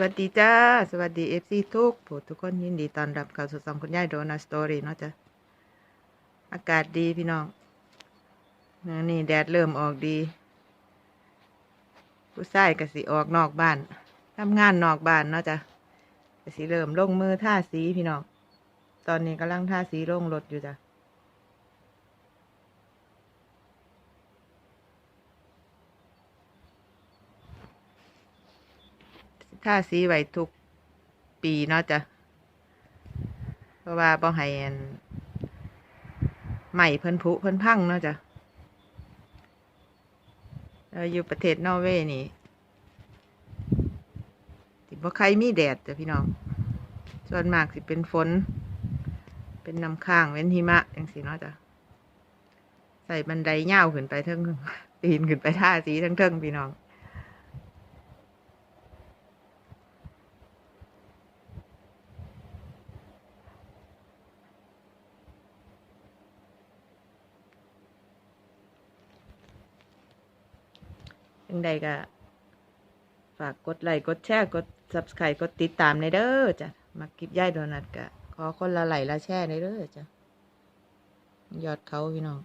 วัสดีจ้า สวัสดีเอฟซีทุกผู้ทุกคนยินดีต้อนรับเข้าสู่สองคุณยายโดนาสตอรี่เนาะจ้ะอากาศดีพี่น้องนี่แดดเริ่มออกดี ผู้ชายกสิออกนอกบ้านทำงานนอกบ้านเนาะจ้ะกสิเริ่มลงมือท่าสีพี่น้อง ตอนนี้กำลังท่าสีลงรถอยู่จ้ะ ท่าสีไว้ทุกปีเนาะจ้ะเพราะว่าบ่ให้อันใหม่เพิ่นผุเพิ่นพังเนาะจ้ะเราอยู่ประเทศนอร์เวย์นี่สิบ่ใครมีแดดจ้ะพี่น้อง ส่วนมากสิเป็นฝน เป็นน้ำค้างเป็นหิมะจังสิเนาะจ้ะใส่บันไดเง่าขึ้นไปเทั้งปีนขึ้นไปท่าสีทั้งเทิงพี่น้อง ยังใดก็ ฝากกดไลค์กดแชร์กด subscribe กดติดตามในเด้อจ้ะมาคลิปย่ายโดนัทก็ขอคนละไหลละแชร์ในเด้อจ้ะยอดเขาพี่น้อง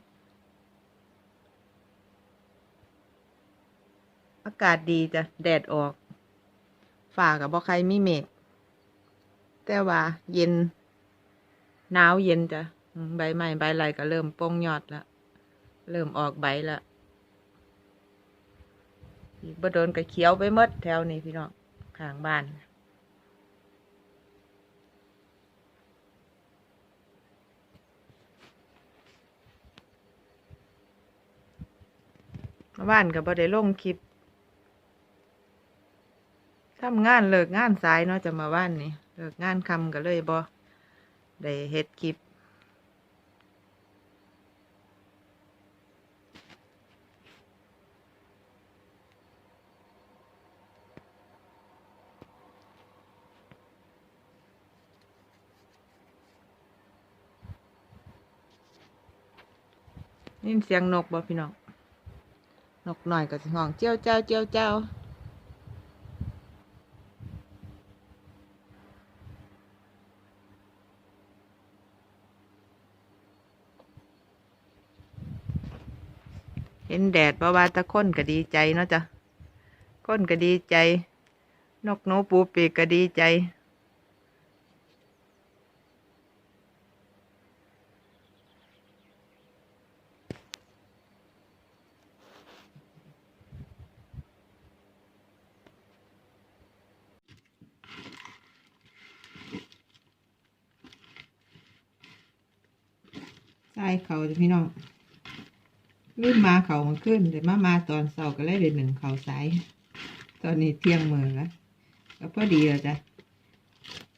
อากาศดีจ้ะ แดดออกฝ่ากับบ่ใครมีเมฆแต่ว่าเย็น หนาวเย็นจ้ะอืมใบไม้ใบไรก็เริ่มโป่งยอดแล้วเริ่มออกใบล้ว อีกบ่โดนก็เขียวไปหมดแถวนี้พี่น้องข้างบ้านบ้านก็บ่ได้ลงคลิปทำงานเลิกงานสายเนาะจะมาบ้านนี่เลิกงานคำก็เลยบ่ได้เฮ็ดคลิป นี่เสียงนกบ่พี่น้อง นกหน่อยก็สิห้องเจียวเจ้าเจียวเจ้าเห็นแดดเพราะว่าตะคนก็ดีใจเนาะจ้ะคนก็ดีใจ นกหนูปูปีกก็ดีใจ ใช่เขาจ้ะพี่น้องลืมมาเขามันขึ้นแต่มามาตอนเสาร์ก็เลยเดือนหนึ่งเขาสายตอนนี้เที่ยงมือแล้วก็พอดีแล้วจ้ะ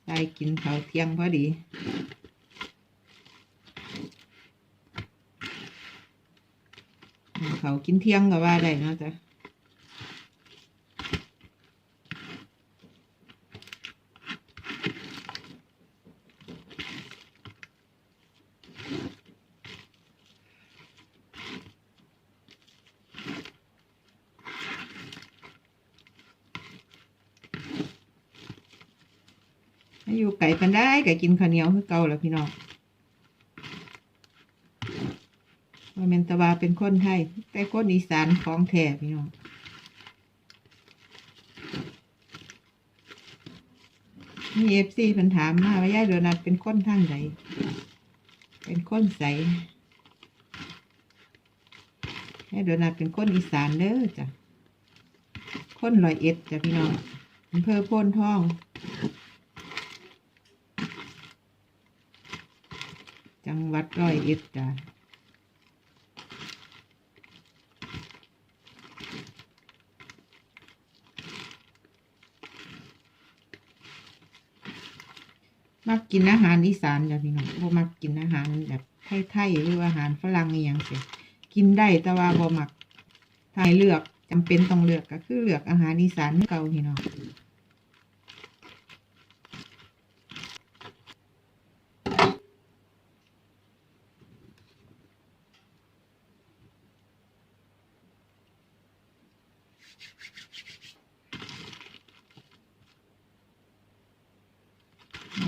ได้กินเขาเที่ยงพอดีเขากินเที่ยงก็ว่าได้นะจ้ะ อยู่ไก่กันได้ไก่กินข้าวเหนียวคือเก่าแล้วพี่น้องว่าเมนตะวาเป็นคนไทย แต่คนอีสานของแท้พี่น้องมีเอฟซีเพิ่นถามมาว่ายายโดนัทเป็นคนทางใดเป็นคนใสยายโดนัทเป็นคนอีสานเด้อจ้ะคนลอยเอ็ดจ้ะพี่น้องอำเภอโพนทอง จังหวัดร้อยเอ็ดจ้ะมักกินอาหารอีสานจ้ะพี่น้องบ่มักกินอาหารแบบไทยๆหรือว่าอาหารฝรั่งอหย่างเสียกินได้แต่ว่าบ่มักถ้าให้เลือกจำเป็นต้องเลือกก็คือเลือกอาหารอีสานเก่าพี่น้อง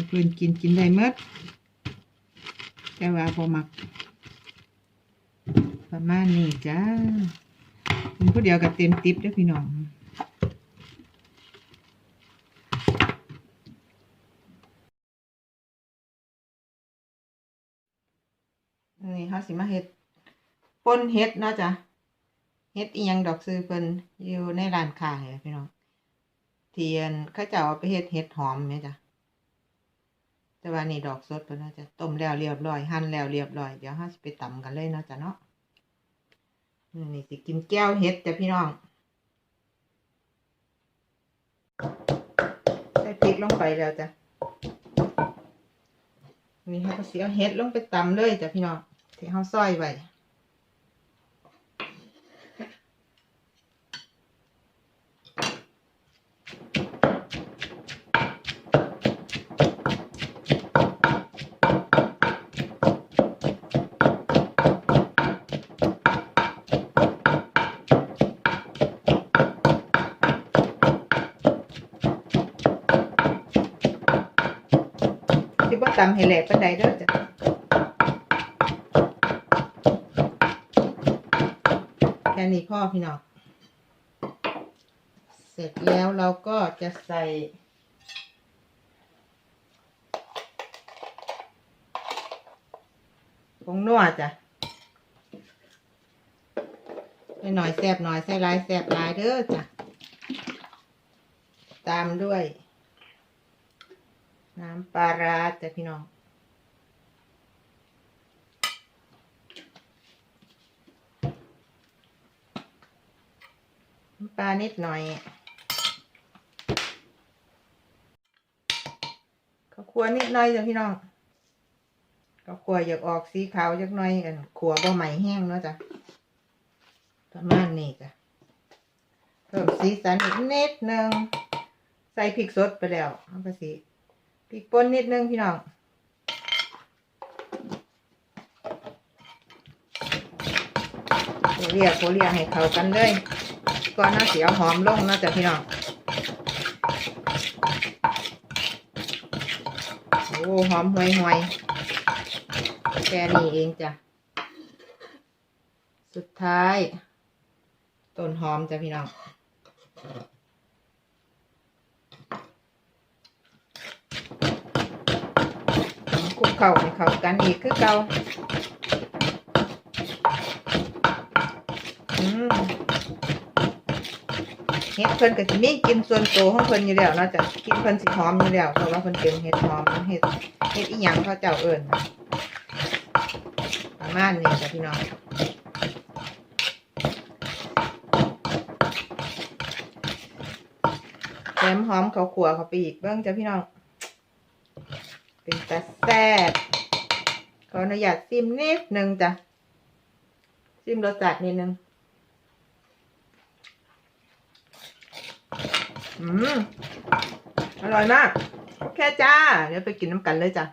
เพื่อนกินกินได้เมดแต่ว่าพอมัก ประมาณนี้จ้าผมผู้เดียวกับเต็มติปเด้อพี่น้องนี่เขาสิมาเฮ็ดปนเฮ็ดเนาะจ้ะเฮ็ดอียังดอกซื้อเพิ่นอยู่ในร้านค้าเนี่ยพี่น้องเทียนเขาเจ้าเอาไปเฮ็ดเฮ็ดหอมไหมจ้ะ แต่ว่านี่ดอกสดเพิ่นาะจะต้มแล้วเรียบร้อยหั่นแล้วเรียบร้อยเดี๋ยวเราสิไปตำกันเลยเนาะจ๊ะเนาะนี่สิกินแก้วเห็ดจ้ะพี่น้องใส่พริกลงไปแล้วจ้ะนี่เขาก็สิเอาเห็ดลงไปตำเลยจ้ะพี่น้องที่เขาซอยไว้ ตำให้แหลกปานใดเด้อจ้ะแค่นี้พ่อพี่น้องเสร็จแล้วเราก็จะใส่ผงนัวจ้ะใส่หน่อยแซบหน่อยใส่หลายแซบหลายเด้อจ้ะ ตามด้วย น้ำปลาร้าจ้ะพี่น้องน้ำปลานิดหน่อยข้าวคั่วนิดหน่อยจ้ะพี่น้องข้าวคั่วอยากออกสีขาวจักหน่อยกันขัวบ่ใหม่แห้งเนาะจ้ะประมาณนี้จ้ะเพิ่มสีสันอีกนิดนึงใส่พริกสดไปแล้วเอาไปสิ ริกป่นนิดนึงพี่น้องโคเรียกโคเรียกให้เข้ากันเลยก่อนหน้าเสียหอมลงนาะจ้ะพี่น้องโอ้หอมห่วยห่วยแค่นี้เองจ้ะสุดท้ายต้นหอมจ้ะพี่น้อง คลุก เข่าให้เข้ากันอีกคือเก่าเฮ็ดเพิ่นก็สิมีกินส่วนตัวของเพิ่นอยู่แล้วนะจ้ะกินเพิ่นสิหอมอยู่แล้วเพราะว่าเพิ่นเป็นเฮ็ดหอมเฮ็ดเฮ็ดอีหยังเขาเจ้าเอิ้นน่ะประมาณนี้จ้ะพี่น้องแถมหอมเขาวขัวเขาไปอีกเบิ่งจ้ะพี่น้อง แต่แซ่บขออนุญาตซิมนิดนึงจ้ะซิมรสจัดนิดนึงอืมอร่อยมาก โอเคจ้า เดี๋ยวไปกินน้ำกันเลยจ้ะ